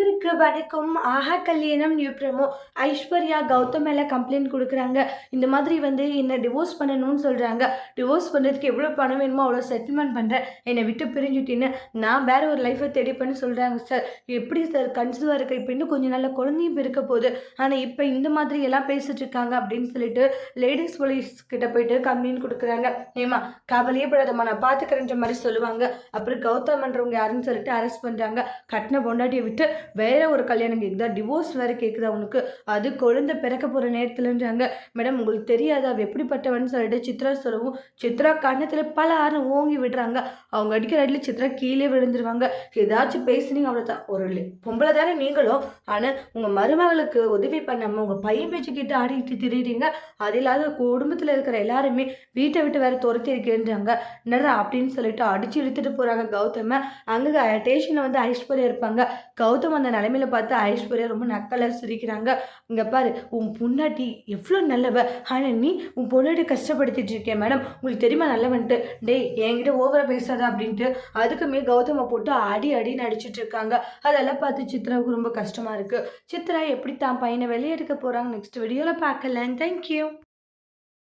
அனைவருக்கு வணக்கம். ஆஹா கல்யாணம் நியூ ப்ரமோ. ஐஸ்வர்யா கௌதம் மேலே கம்ப்ளைண்ட் கொடுக்குறாங்க. இந்த மாதிரி வந்து என்னை டிவோர்ஸ் பண்ணணும்னு சொல்கிறாங்க டிவோர்ஸ் பண்ணுறதுக்கு எவ்வளோ பணம் வேணுமோ அவ்வளோ செட்டில்மெண்ட் பண்ணுறேன் என்னை விட்டு பிரிஞ்சுட்டின்னு நான் வேறு ஒரு லைஃப்பை தேடிப்பேன்னு சொல்கிறாங்க சார் எப்படி சார் கன்சீவாக இருக்க. இப்போ இன்னும் கொஞ்சம் நாள் குழந்தையும் பிறக்க போகுது. ஆனால் இப்போ இந்த மாதிரி எல்லாம் பேசிட்டு இருக்காங்க அப்படின்னு சொல்லிட்டு லேடிஸ் போலீஸ் கிட்ட போயிட்டு கம்ப்ளைண்ட் கொடுக்குறாங்க. ஏமா கவலையே படாதம்மா. நான் பார்த்துக்கிறேன்ற மாதிரி சொல்லுவாங்க. அப்புறம் கௌதம்ன்றவங்க யாருன்னு சொல்லிட்டு அரெஸ்ட் பண்ணுறாங்க கட்டின பொண்டாட்டியை விட்டு வேற ஒரு கல்யாணம் கேட்குதா டிவோர்ஸ் வேற கேட்குதா உனக்கு அது குழந்தை பிறக்க போகிற நேரத்துலன்றாங்க. மேடம் உங்களுக்கு தெரியாது. அவள் எப்படிப்பட்டவன்னு சொல்லிட்டு சித்ரா சொல்லவும் சித்ரா கண்ணத்தில் பல ஆறு ஓங்கி விடுறாங்க. அவங்க அடிக்கிற அடியில் சித்ரா கீழே விழுந்துருவாங்க. ஏதாச்சும் பேசுனீங்க அவ்வளோதான் ஒரு லி- பொம்பளை தானே நீங்களும். ஆனால் உங்கள் மருமகளுக்கு உதவி பண்ணாமல் உங்கள் பையன் பேச்சுக்கிட்டு ஆடிக்கிட்டு திரியிறீங்க. அது இல்லாத குடும்பத்தில் இருக்கிற எல்லாருமே வீட்டை விட்டு வேற துரத்தி இருக்கேன்றாங்க. என்னடா அப்படின்னு சொல்லிட்டு அடிச்சு இழுத்துட்டு போகிறாங்க கௌதம. அங்கே ஸ்டேஷனில் வந்து ஐஸ்வர்யா இருப்பாங்க. கௌதம் அந்த நிலைமையில பார்த்து ஐஸ்வர்யா ரொம்ப நக்கலாக சிரிக்கிறாங்க. இங்கே பாரு உன் பொண்டாட்டி எவ்வளோ நல்லவ. ஆனால் நீ உன் பொண்டாட்டி கஷ்டப்படுத்திட்டு இருக்கேன் மேடம்? உங்களுக்கு தெரியுமா நல்லவன்ட்டு. டேய் என்கிட்ட ஓவரா பேசாத அப்படின்ட்டு அதுக்குமே கௌதமை போட்டு அடி அடி நடிச்சிட்டு இருக்காங்க. அதெல்லாம் பார்த்து சித்ராவுக்கு ரொம்ப கஷ்டமாக இருக்குது சித்ரா எப்படி தான் பையனை வெளியே எடுக்க போகிறாங்க நெக்ஸ்ட் வீடியோவில் பார்க்கலாம் தேங்க்யூ